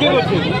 Police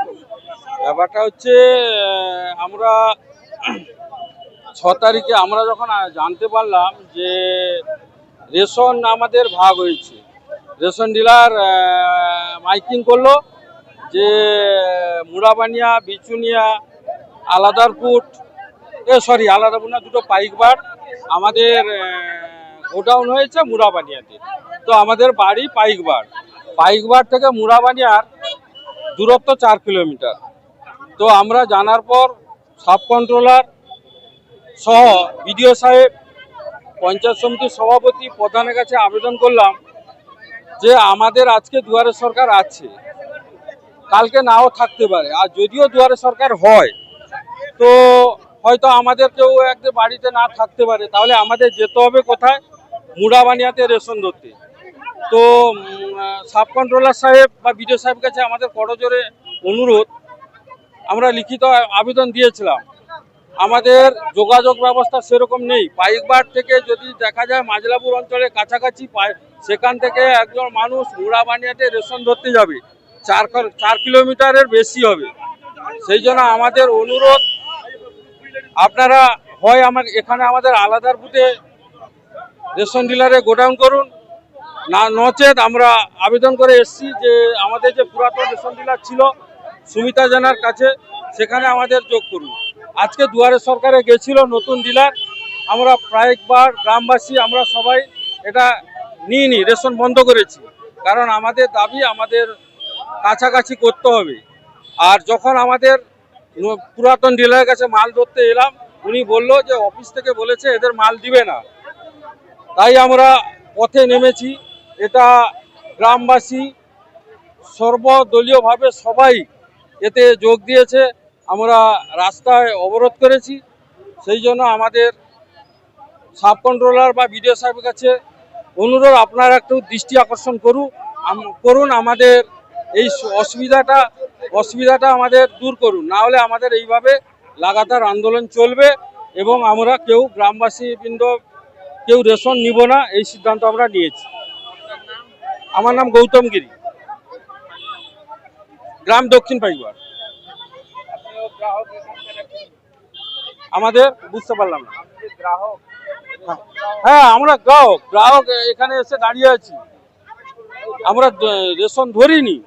ব্যাপারটা হচ্ছে আমরা ছ তারিখে আমরা যখন জানতে পারলাম যে রেশন আমাদের ভাগ হয়েছে। রেশন ডিলার মাইকিং করল যে, মুড়াবানিয়া, বিচুনিয়া, আলাদারপুট, এ সরি আলাদাপুর না, দুটো পাইকবার আমাদের গোডাউন হয়েছে মুড়াবানিয়াতে। তো আমাদের বাড়ি পাইকবার। পাইকবার থেকে মুড়াবানিয়ার দূরত্ব চার কিলোমিটার। তো আমরা জানার পর সাব কন্ট্রোলার সহ বিডিও সাহেব, পঞ্চায়েত সমিতির সভাপতি প্রধানের কাছে আবেদন করলাম যে আমাদের আজকে দুয়ারে সরকার আছে। কালকে নাও থাকতে পারে। আর যদিও দুয়ারে সরকার হয়, তো হয়তো আমাদের কেউ একদিন বাড়িতে না থাকতে পারে। তাহলে আমাদের যেতে হবে কোথায়? মুড়াবানিয়াতে রেশন ধরতে। তো সাব কন্ট্রোলার সাহেব বা বিডিও সাহেবের কাছে আমাদের করজোরে অনুরোধ আমরা লিখিত আবেদন দিয়েছিলাম। আমাদের যোগাযোগ ব্যবস্থা সেরকম নেই। পাইকবার থেকে যদি দেখা যায় মাজলাপুর অঞ্চলের কাছাকাছি সেখান থেকে একজন মানুষ মুড়াবানিয়াতে রেশন ধরতে যাবে। চার চার কিলোমিটারের বেশি হবে। সেই জন্য আমাদের অনুরোধ, আপনারা হয় আমার এখানে আমাদের আলাদার বুথে রেশন ডিলারে গোডাউন করুন। না, নচেত আমরা আবেদন করে এসছি যে আমাদের যে পুরাতন রেশন ডিলার ছিল সুমিতা জানার কাছে সেখানে আমাদের যোগ করুন। আজকে দুয়ারে সরকারে গেছিল নতুন ডিলার। আমরা প্রায়বার গ্রামবাসী, আমরা সবাই এটা নিয়ে নি রেশন বন্ধ করেছি। কারণ আমাদের দাবি, আমাদের কাছাকাছি করতে হবে। আর যখন আমাদের পুরাতন ডিলারের কাছে মাল ধরতে এলাম, উনি বলল যে অফিস থেকে বলেছে এদের মাল দিবে না। তাই আমরা পথে নেমেছি। এটা গ্রামবাসী সর্বদলীয়ভাবে সবাই এতে যোগ দিয়েছে, আমরা রাস্তায় অবরোধ করেছি। সেই জন্য আমাদের সাব কন্ট্রোলার বা বিডিও সাহেবের কাছে অনুরোধ, আপনারা একটু দৃষ্টি আকর্ষণ করুন। করুন আমাদের এই অসুবিধাটা অসুবিধাটা আমাদের দূর করুন। না হলে আমাদের এইভাবে লাগাতার আন্দোলন চলবে এবং আমরা কেউ গ্রামবাসী বৃন্দ কেউ রেশন নিব না, এই সিদ্ধান্ত আমরা নিয়েছি। আমার নাম গৌতম গিরি। গ্রাম দক্ষিণ পাইবার আমাদের বুঝতে পারলাম না। হ্যাঁ আমরা গ্রাহক। গ্রাহক এখানে এসে দাঁড়িয়ে আছি। আমরা রেশন ধরিনি।